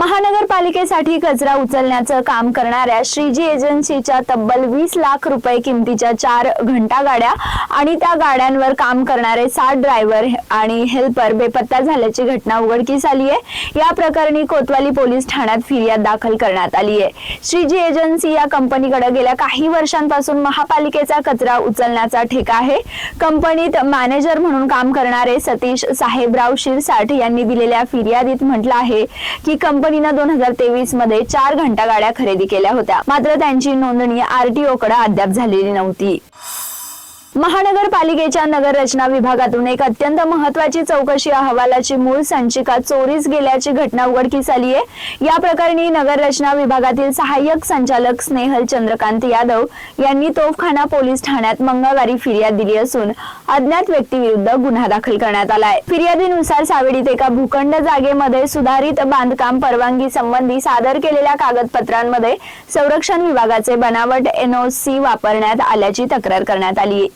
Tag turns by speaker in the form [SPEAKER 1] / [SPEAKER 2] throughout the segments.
[SPEAKER 1] महानगरपालिकेसाठी कचरा उचलण्याचं काम करणाऱ्या श्रीजी एजन्सीच्या तब्बल वीस लाख रुपये किमतीच्या चार घंटा गाड्या आणि त्या गाड्यांवर काम करणारे सात ड्रायव्हर आणि हेल्पर बेपत्ता झाल्याची घटना उघडकीस आली आहे. या प्रकरणी कोतवाली पोलीस ठाण्यात फिर्याद दाखल करण्यात आली आहे. श्रीजी एजन्सी या कंपनीकडे गेल्या काही वर्षांपासून महापालिकेचा कचरा उचलण्याचा ठेका आहे. कंपनीत मॅनेजर म्हणून काम करणारे सतीश साहेबराव शिरसाठ यांनी दिलेल्या फिर्यादीत म्हटलं आहे की कंपनी कंपनीनं दोन हजार तेवीसमध्ये चार घंटा गाड्या खरेदी केल्या होत्या. मात्र त्यांची नोंदणी आरटीओ कडे अद्याप झालेली नव्हती. महानगरपालिकेच्या नगररचना विभागातून एक अत्यंत महत्वाची चौकशी अहवालाची मूळ संचिका चोरीस गेल्याची घटना उघडकीस आली आहे. या प्रकरणी नगररचना विभागातील सहाय्यक संचालक स्नेहल चंद्रकांत यादव यांनी तोफखाना पोलीस ठाण्यात मंगळवारी फिर्याद दिली असून अज्ञात व्यक्तीविरुद्ध गुन्हा दाखल करण्यात आलाय फिर्यादीनुसार सावेडीत एका भूखंड जागेमध्ये सुधारित बांधकाम परवानगी संबंधी सादर केलेल्या कागदपत्रांमध्ये संरक्षण विभागाचे बनावट एनओसी वापरण्यात आल्याची तक्रार करण्यात आली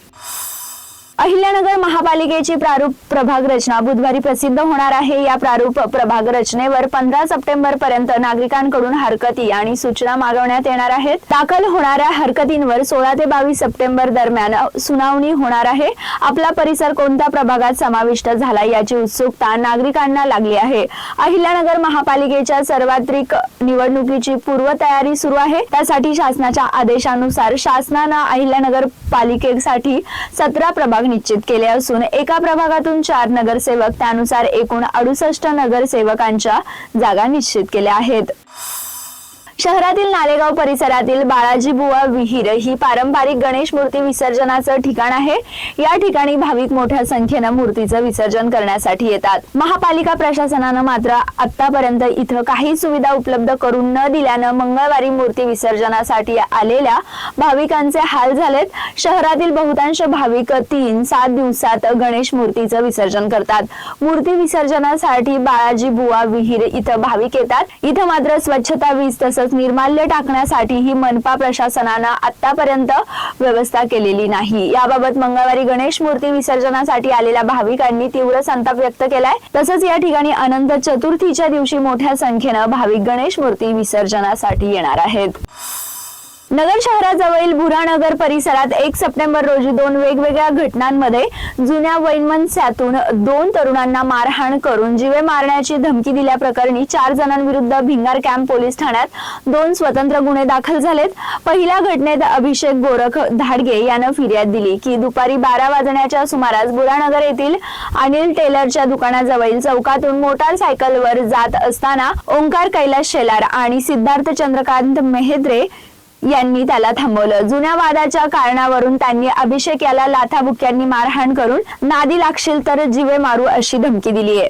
[SPEAKER 1] अहिल्यानगर महापालिकेची प्रारूप प्रभाग रचना बुधवारी प्रसिद्ध होणार आहे. या प्रारूप प्रभाग रचनेवर पंधरा सप्टेंबर पर्यंत नागरिकांकडून हरकती आणि सूचना मागवण्यात येणार आहेत. दाखल होणाऱ्या हरकतींवर सोळा ते बावीस सप्टेंबर दरम्यान सुनावणी होणार आहे. आपला परिसर कोणत्या प्रभागात समाविष्ट झाला याची उत्सुकता नागरिकांना लागली आहे. अहिल्यानगर महापालिकेच्या सर्वात्रिक निवडणुकीची पूर्वतयारी सुरू आहे. त्यासाठी शासनाच्या आदेशानुसार शासनानं अहिल्यानगर पालिकेसाठी सतरा प्रभाग निश्चित केले असून एका प्रभागातून चार नगरसेवक त्यानुसार एकूण अडुसष्ट नगरसेवकांच्या जागा निश्चित केल्या आहेत. शहरातील नालेगाव परिसरातील बाळाजी बुवा विहीर ही पारंपरिक गणेश मूर्ती विसर्जनाचं ठिकाण आहे. या ठिकाणी भाविक मोठ्या संख्येनं मूर्तीचं विसर्जन करण्यासाठी येतात. महापालिका प्रशासनानं मात्र आतापर्यंत इथं काही सुविधा उपलब्ध करून न दिल्यानं मंगळवारी मूर्ती विसर्जनासाठी आलेल्या भाविकांचे हाल झालेत. शहरातील बहुतांश भाविक तीन सात दिवसात गणेश मूर्तीचं विसर्जन करतात. मूर्ती विसर्जनासाठी बाळाजी बुवा विहीर इथं भाविक येतात. इथं मात्र स्वच्छता वीज तसंच निर्माल्य टाकण्यासाठी ही मनपा प्रशासनानं आतापर्यंत व्यवस्था केलेली नाही. याबाबत मंगळवारी गणेश मूर्ती विसर्जनासाठी आलेल्या भाविकांनी तीव्र संताप व्यक्त केलाय. तसंच या ठिकाणी अनंत चतुर्थीच्या दिवशी मोठ्या संख्येनं भाविक गणेश मूर्ती विसर्जनासाठी येणार आहेत. नगर शहराजवळील भुरानगर परिसरात एक सप्टेंबर रोजी दोन वेगवेगळ्या घटनांमध्ये जुन्या वैनमनस्यातून दोन तरुणांना मारहाण करून जीवे मारण्याची धमकी दिल्याप्रकरणी चार जणांविरुद्ध भिंगार कॅम्प पोलीस ठाण्यात दोन स्वतंत्र गुन्हे दाखल झालेत. पहिल्या घटनेत अभिषेक गोरख धाडगे यानं फिर्याद दिली की दुपारी बारा वाजण्याच्या सुमारास बुरानगर येथील अनिल टेलरच्या दुकानाजवळील चौकातून मोटारसायकलवर जात असताना ओंकार कैलास शेलार आणि सिद्धार्थ चंद्रकांत मेहेद्रे यांनी त्याला थांबवलं. जुन्या वादाच्या कारणावरून त्यांनी अभिषेक याला लाथाबुक्यांनी मारहाण करून नादी लागशील तर जीवे मारू अशी धमकी दिली आहे.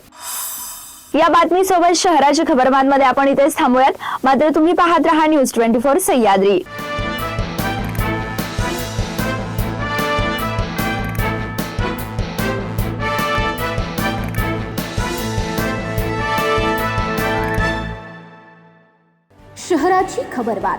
[SPEAKER 1] या बातमीसोबत शहराच्या खबरबांमध्ये आपण इथेच थांबूयात. मात्र तुम्ही पाहत रहा न्यूज ट्वेंटी फोर सह्याद्री.
[SPEAKER 2] शहराची खबरबात.